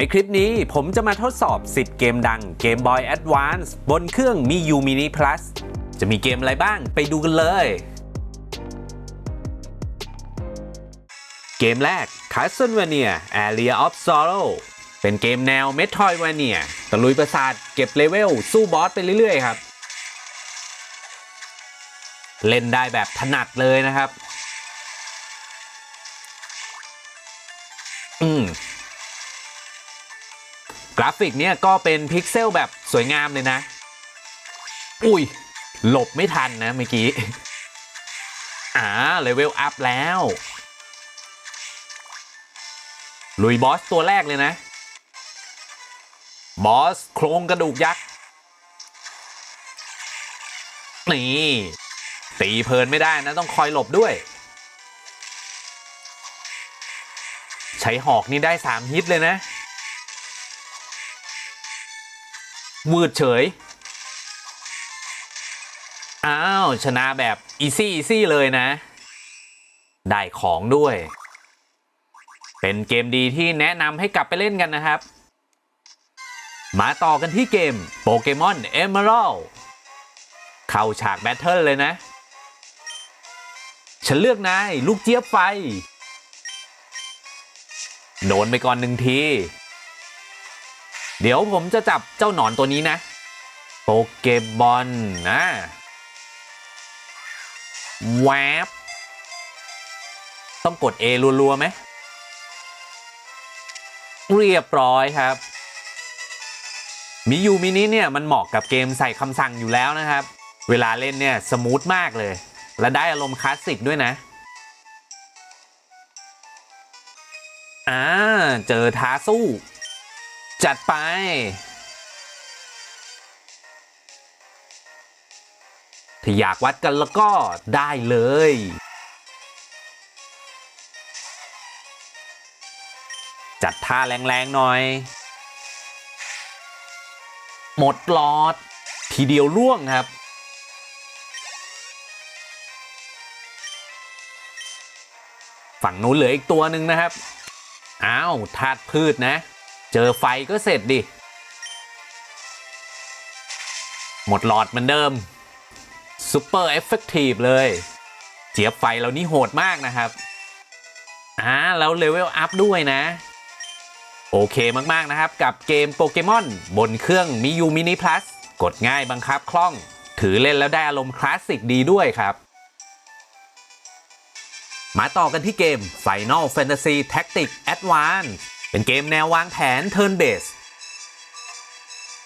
ในคลิปนี้ผมจะมาทดสอบ 10 เกมดัง Game Boy Advance บนเครื่อง MiU Mini Plus จะมีเกมอะไรบ้างไปดูกันเลย เกมแรก Castlevania Area of Sorrow เป็นเกมแนว Metroidvania ตะลุยประสาทเก็บเลเวล สู้บอสไปเรื่อยๆครับ เล่นได้แบบถนัดเลยนะครับ กราฟิกเนี่ยก็เป็นพิกเซลแบบสวยงามเลยนะ อุ้ย หลบไม่ทันนะเมื่อกี้ อ่าเลเวลอัพแล้ว ลุยบอสตัวแรกเลยนะ บอสโครงกระดูกยักษ์ นี่ ตีเพลินไม่ได้นะ ต้องคอยหลบด้วย ใช้หอกนี่ได้ 3 ฮิตเลยนะ วืดเฉย อ้าว ชนะแบบอีซี่อีซี่เลยนะ ได้ของด้วย เป็นเกมดีที่แนะนำให้กลับไปเล่นกันนะครับ มาต่อกันที่เกมโปเกมอนเอเมอรัลเข้าฉากแบทเทิลเลยนะ ฉันเลือกนายลูกเจี๊ยบไฟ โดนไปก่อนหนึ่งที เดี๋ยวผมจะจับเจ้าหนอนตัวนี้นะ โปเกบอลนะแวบต้องกด A รัวๆไหม เรียบร้อยครับ มิยูมินิเนี่ยมันเหมาะกับเกมใส่คำสั่งอยู่แล้วนะครับ เวลาเล่นเนี่ยสมูทมากเลย และได้อารมณ์คลาสสิกด้วยนะอ่าเจอท้าสู้ จัดไป ถ้าอยากวัดกันแล้วก็ได้เลย จัดท่าแรงๆหน่อย หมดหลอด ทีเดียวล่วงครับฝั่งนู้นเหลืออีกตัวหนึ่งนะครับ อ้าวธาตุพืชนะ เจอไฟก็เสร็จดิ หมดหลอดเหมือนเดิมซูเปอร์เอฟเฟกตีฟเลย เจี๊ยบไฟเรานี่โหดมากนะครับอ่าแล้วเลเวลอัพด้วยนะ โอเคมาก ๆ นะครับ กับเกมโปเกมอน บนเครื่องมิยูมินิพลัสกดง่ายบังคับคล่อง ถือเล่นแล้วได้อารมณ์คลาสสิกดีด้วยครับ มาต่อกันที่เกม Final Fantasy Tactics Advance เป็นเกมแนววางแผน Turn Based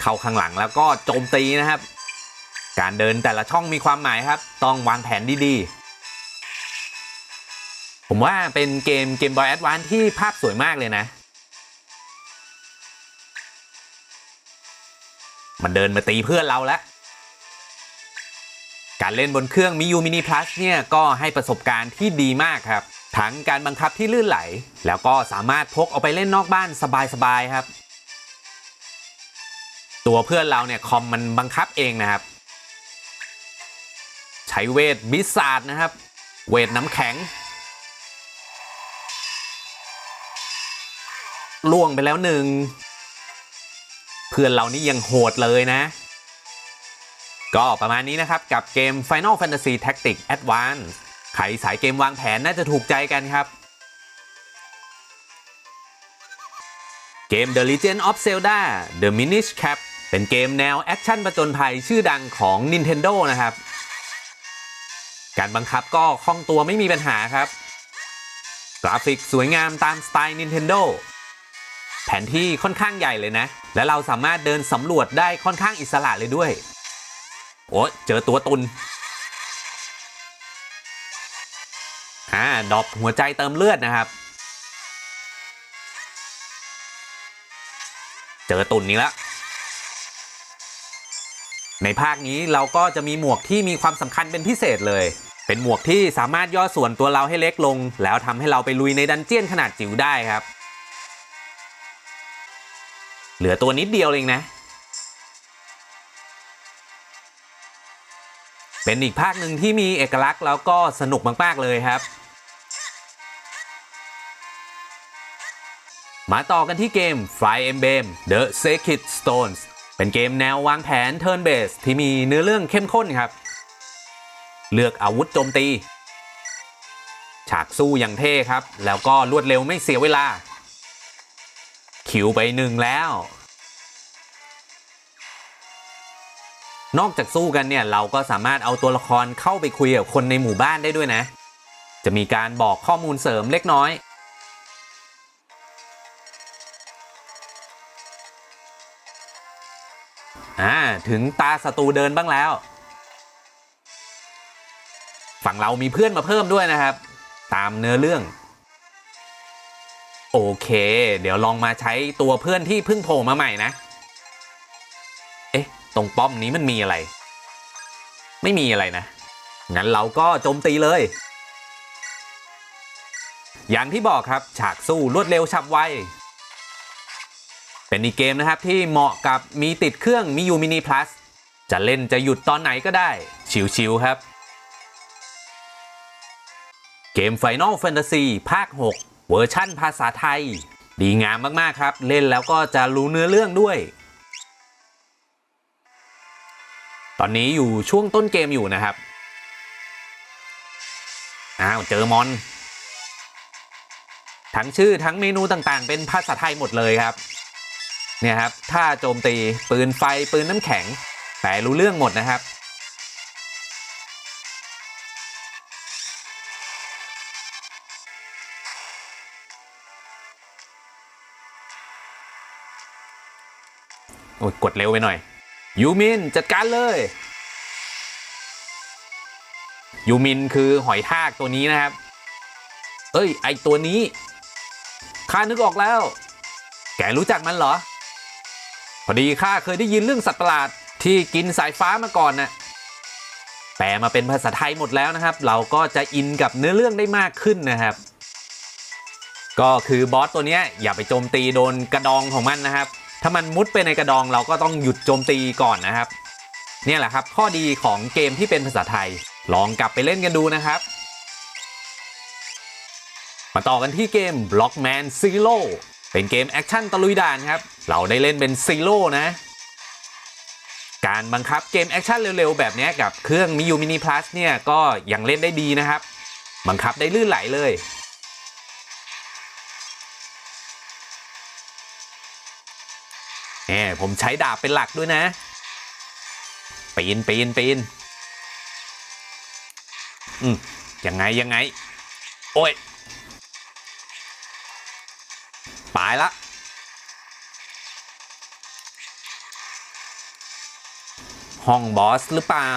เข้าข้างหลังแล้วก็โจมตีนะครับ การเดินแต่ละช่องมีความหมายครับ ต้องวางแผนดีๆ ผมว่าเป็นเกมเกมบอยแอดวานที่ภาพสวยมากเลยนะ มันเดินมาตีเพื่อนเราแล้วการเล่นบนเครื่อง MiU Mini Plus เนี่ยก็ให้ประสบการณ์ที่ดีมากครับ ทั้งการบังคับที่ลื่นไหล แล้วก็สามารถพกเอาไปเล่นนอกบ้านสบายๆครับ ตัวเพื่อนเราเนี่ยคอมมันบังคับเองนะครับ ใช้เวทบิสซาดนะครับ เวทน้ำแข็งล่วงไปแล้วหนึ่ง เพื่อนเรานี่ยังโหดเลยนะ ก็ประมาณนี้นะครับกับเกม Final Fantasy Tactics Advance ใครสายเกมวางแผนน่าจะถูกใจกันครับ เกม The Legend of Zelda The Minish Cap เป็นเกมแนวแอคชั่นประจนภัยชื่อดังของ Nintendo นะครับ การบังคับก็คล่องตัวไม่มีปัญหาครับ กราฟิกสวยงามตามสไตล์ Nintendo แผนที่ค่อนข้างใหญ่เลยนะ และเราสามารถเดินสำรวจได้ค่อนข้างอิสระเลยด้วย โอ้เจอตัวตุน อ่าดอปหัวใจเติมเลือดนะครับ เจอตุ่นนี้แล้วในภาคนี้เราก็จะมีหมวกที่มีความสำคัญเป็นพิเศษเลย เป็นหมวกที่สามารถย่อส่วนตัวเราให้เล็กลง แล้วทำให้เราไปลุยในดันเจียนขนาดจิ๋วได้ครับ เหลือตัวนิดเดียวเองนะ เป็นอีกภาคหนึ่งที่มีเอกลักษณ์แล้วก็สนุกมาก ๆ เลยครับ มาต่อกันที่เกม Fire Emblem The Sacred Stones เป็นเกมแนววางแผน Turn Base ที่มีเนื้อเรื่องเข้มข้นครับ เลือกอาวุธโจมตี ฉากสู้อย่างเท่ครับ แล้วก็รวดเร็วไม่เสียเวลา คิวไปหนึ่งแล้ว นอกจากสู้กันเนี่ยเราก็สามารถเอาตัวละครเข้าไปคุยกับคนในหมู่บ้านได้ด้วยนะ จะมีการบอกข้อมูลเสริมเล็กน้อย อ่า ถึงตาศัตรูเดินบ้างแล้ว ฝั่งเรามีเพื่อนมาเพิ่มด้วยนะครับ ตามเนื้อเรื่อง โอเค เดี๋ยวลองมาใช้ตัวเพื่อนที่เพิ่งโผล่มาใหม่นะ ตรงป้อมนี้มันมีอะไร ไม่มีอะไรนะ งั้นเราก็โจมตีเลย อย่างที่บอกครับฉากสู้รวดเร็วฉับไว เป็นอีกเกมนะครับที่เหมาะกับมีติดเครื่องมียูมินิพลัสจะเล่นจะหยุดตอนไหนก็ได้ ชิวๆครับ เกม Final Fantasy ภาค 6 เวอร์ชั่นภาษาไทย ดีงามมาก ๆ ครับ เล่นแล้วก็จะรู้เนื้อเรื่องด้วย ตอนนี้อยู่ช่วงต้นเกมอยู่นะครับ อ้าว เจอมอน ทั้งชื่อทั้งเมนูต่างๆ เป็นภาษาไทยหมดเลยครับ เนี่ยครับ ถ้าโจมตีปืนไฟปืนน้ำแข็ง แต่รู้เรื่องหมดนะครับ โอ้ยกดเร็วไปหน่อย ยูมินจัดการเลย ยูมินคือหอยทากตัวนี้นะครับ เอ้ย ไอตัวนี้ข้านึกออกแล้ว แกรู้จักมันเหรอ พอดีข้าเคยได้ยินเรื่องสัตว์ประหลาดที่กินสายฟ้ามาก่อนน่ะแปลมาเป็นภาษาไทยหมดแล้วนะครับ เราก็จะอินกับเนื้อเรื่องได้มากขึ้นนะครับ ก็คือบอสตัวนี้อย่าไปโจมตีโดนกระดองของมันนะครับ ถ้ามันมุดไปในกระดองเราก็ต้องหยุดโจมตีก่อนนะครับ เนี่ยแหละครับ ข้อดีของเกมที่เป็นภาษาไทย ลองกลับไปเล่นกันดูนะครับ มาต่อกันที่เกม Blockman Zero เป็นเกมแอคชั่นตะลุยด่านครับ เราได้เล่นเป็นซีโร่นะ การบังคับเกมแอคชั่นเร็วๆ แบบนี้กับเครื่องมิยูมินิพลัสเนี่ยก็ยังเล่นได้ดีนะครับ บังคับได้ลื่นไหลเลย แหมผมใช้ดาบเป็นหลักด้วยนะปีนปีนปีนอืมยังไงยังไง โอ้ยตายละห้องบอสหรือเปล่า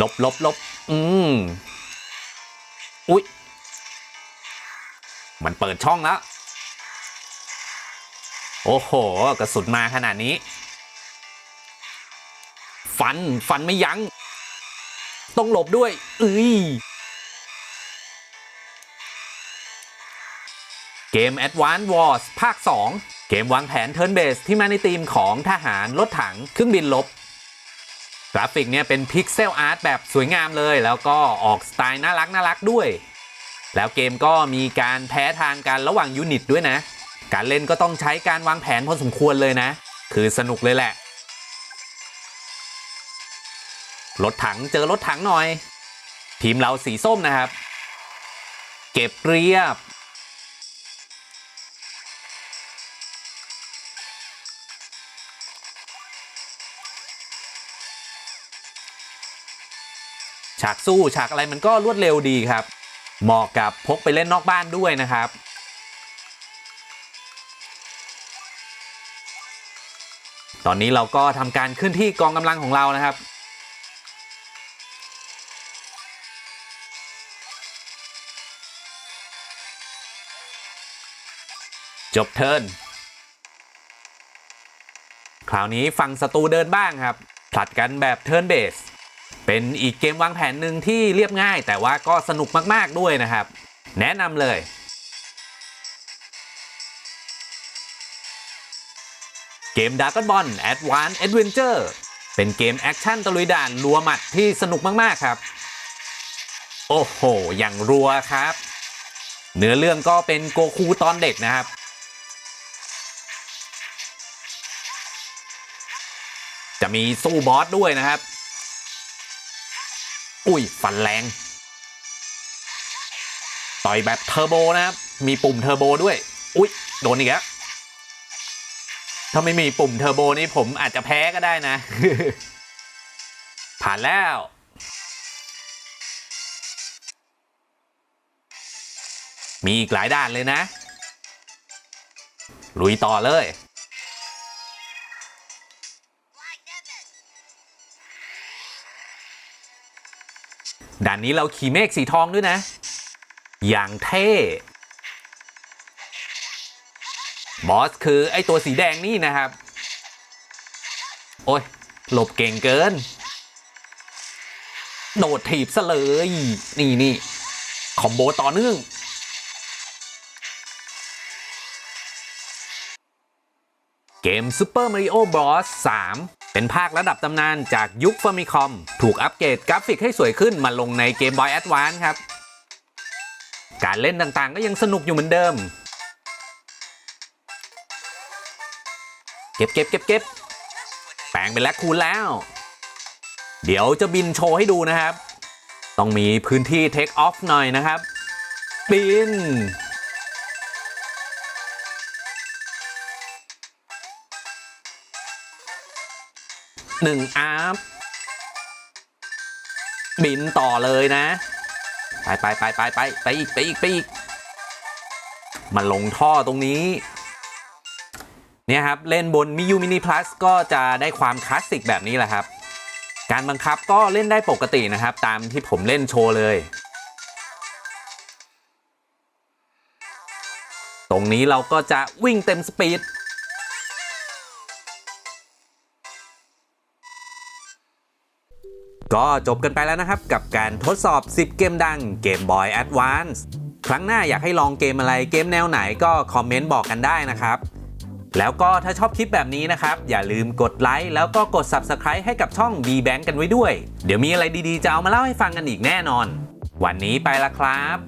ลบลบลบอืม อุ๊ย มันเปิดช่องแล้ว โอ้โห กระสุนมาขนาดนี้ ฟัน ฟันไม่ยัง้ง ต้องหลบด้วยเอ้ยเกม Advance Wars ภาค 2 เกมวางแผน Turn Based ที่มาในธีมของทหารรถถังเครื่องบินลบ กราฟิกเนี่ยเป็นพิกเซลอาร์ตแบบสวยงามเลย แล้วก็ออกสไตล์น่ารักน่ารักด้วย แล้วเกมก็มีการแพ้ทางกันระหว่างยูนิตด้วยนะ การเล่นก็ต้องใช้การวางแผนพอสมควรเลยนะ คือสนุกเลยแหละ รถถังเจอรถถังหน่อย ทีมเราสีส้มนะครับ เก็บเรียบ ฉากสู้ฉากอะไรมันก็รวดเร็วดีครับ เหมาะกับพกไปเล่นนอกบ้านด้วยนะครับ ตอนนี้เราก็ทำการขึ้นที่กองกำลังของเรานะครับจบเทิร์น คราวนี้ฝั่งศัตรูเดินบ้างครับผลัดกันแบบเทิร์นเบส เป็นอีกเกมวางแผนหนึ่งที่เรียบง่าย แต่ว่าก็สนุกมากๆด้วยนะครับ แนะนำเลยเกม Dragon Ball Advance Adventure เป็นเกมแอคชั่นตะลุยด่านรัวหมัดที่สนุกมาก ๆ ครับ โอ้โห อย่างรัวครับ เนื้อเรื่องก็เป็นโกคูตอนเด็กนะครับ จะมีสู้บอสด้วยนะครับ อุ้ยฟันแรง ต่อยแบบเทอร์โบนะครับ มีปุ่มเทอร์โบด้วย อุ้ยโดนอีกแล้วถ้าไม่มีปุ่มเทอร์โบนี่ผมอาจจะแพ้ก็ได้นะ ผ่านแล้ว มีอีกหลายด่านเลยนะ ลุยต่อเลย ด่านนี้เราขี่เมฆสีทองด้วยนะ อย่างเท่บอสคือไอตัวสีแดงนี่นะครับ โอ้ย หลบเก่งเกิน โดดถีบซะเลย นี่นี่คอมโบต่อเนื่องเกม Super Mario Bros. 3 เป็นภาคระดับตำนานจากยุคฟ a มิคอมถูกอัปเกรดกราฟิกให้สวยขึ้นมาลงในเกม Boy Advance ครับ การเล่นต่างๆก็ยังสนุกอยู่เหมือนเดิม เก็บเก็บเก็บเก็บแปลงเป็นแลคคูนแล้ว เดี๋ยวจะบินโชว์ให้ดูนะครับ ต้องมีพื้นที่เทคออฟหน่อยนะครับ บิน หนึ่งอาร์ฟบินต่อเลยนะ ไปไปไปไปไปไปอีกไปอีกไปอีกมาลงท่อตรงนี้เนี่ยครับ เล่นบนมิยูมินิพลัสก็จะได้ความคลาสสิกแบบนี้แหละครับ การบังคับก็เล่นได้ปกตินะครับ ตามที่ผมเล่นโชว์เลย ตรงนี้เราก็จะวิ่งเต็มสปีด ก็จบกันไปแล้วนะครับกับการทดสอบ 10 เกมดังเกม Boy Advance ครั้งหน้าอยากให้ลองเกมอะไรเกมแนวไหนก็คอมเมนต์บอกกันได้นะครับ แล้วก็ถ้าชอบคลิปแบบนี้นะครับ อย่าลืมกดไลค์แล้วก็กด Subscribe ให้กับช่อง B Bank กันไว้ด้วย เดี๋ยวมีอะไรดีๆ จะเอามาเล่าให้ฟังกันอีกแน่นอน วันนี้ไปละครับ